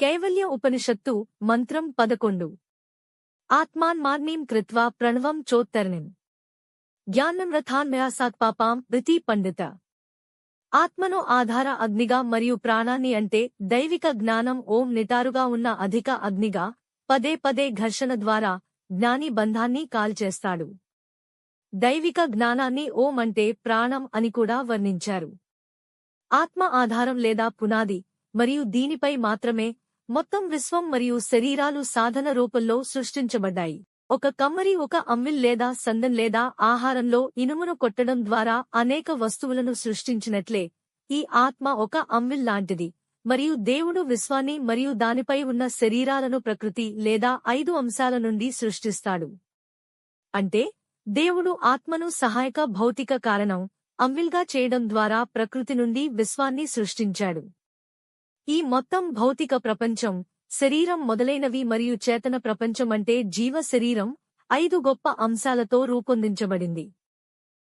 కైవల్య ఉపనిషత్తు మంత్రం పదకొండు. ఆత్మాన్మార్నీం కృత్వా ప్రణవం చోత్తరణిం. జ్ఞానం రథాన్మయాసాత్ పాపాం పండిత. ఆత్మను ఆధార అగ్నిగా మరియు ప్రాణాన్ని అంటే దైవిక జ్ఞానం ఓం నిటారుగా ఉన్న అధిక అగ్నిగా పదే పదే ఘర్షణ ద్వారా జ్ఞాని బంధాన్ని కాల్చేస్తాడు. దైవిక జ్ఞానాన్ని ఓం అంటే ప్రాణం అని కూడా వర్ణించారు. ఆత్మ ఆధారం లేదా పునాది మరియు దీనిపై మాత్రమే మొత్తం విశ్వం మరియు శరీరాలు సాధన రూపంలో సృష్టించబడ్డాయి. ఒక కమ్మరి ఒక అమ్మిల్ లేదా సందం లేదా ఆహారంలో ఇనుమును కొట్టడం ద్వారా అనేక వస్తువులను సృష్టించినట్లే ఈ ఆత్మ ఒక అమ్మిల్ లాంటిది. మరియు దేవుడు విశ్వాన్ని మరియు దానిపై ఉన్న శరీరాలను ప్రకృతి లేదా ఐదు అంశాల నుండి సృష్టిస్తాడు. అంటే దేవుడు ఆత్మను సహాయక భౌతిక కారణం అమ్మిల్గా చేయడం ద్వారా ప్రకృతి నుండి విశ్వాన్ని సృష్టించాడు. ఈ మొత్తం భౌతిక ప్రపంచం శరీరం మొదలైనవి మరియు చేతన ప్రపంచం అంటే జీవ శరీరం ఐదు గొప్ప అంశాలతో రూపొందించబడింది.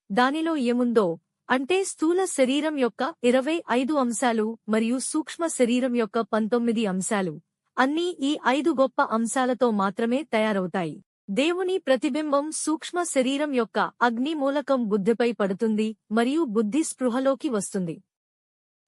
దానిలో ఏముందో అంటే స్థూల శరీరం యొక్క ఇరవై ఐదు అంశాలు మరియు సూక్ష్మ శరీరం యొక్క పంతొమ్మిది అంశాలు. అన్నీ ఈ ఐదు గొప్ప అంశాలతో మాత్రమే తయారవుతాయి. దేవుని ప్రతిబింబం సూక్ష్మ శరీరం యొక్క అగ్ని మూలకం బుద్ధిపై పడుతుంది మరియు బుద్ధి స్పృహలోకి వస్తుంది.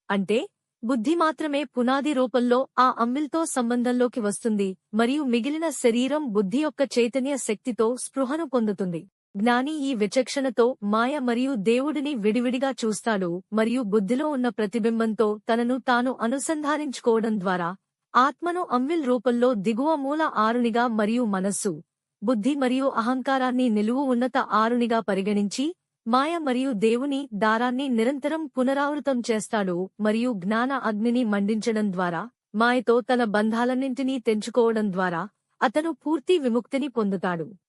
అంటే బుద్ధి మాత్రమే పునాది రూపంలో ఆ అమ్మిల్తో సంబంధంలోకి వస్తుంది మరియు మిగిలిన శరీరం బుద్ధి యొక్క చైతన్య శక్తితో స్పృహను పొందుతుంది. జ్ఞాని ఈ విచక్షణతో మాయ మరియు దేవుడిని విడివిడిగా చూస్తాడు మరియు బుద్ధిలో ఉన్న ప్రతిబింబంతో తనను తాను అనుసంధానించుకోవడం ద్వారా ఆత్మను అమ్మిల్ రూపంలో దిగువ మూల ఆరునిగా మరియు మనస్సు బుద్ధి మరియు అహంకారాన్ని నిలువు ఉన్నత ఆరునిగా పరిగణించి మాయ మరియు దేవుని దారాన్ని నిరంతరం పునరావృతం చేస్తాడు మరియు జ్ఞాన అగ్నిని మండించడం ద్వారా మాయతో తన బంధాలన్నింటినీ తెంచుకోవడం ద్వారా అతను పూర్తి విముక్తిని పొందుతాడు.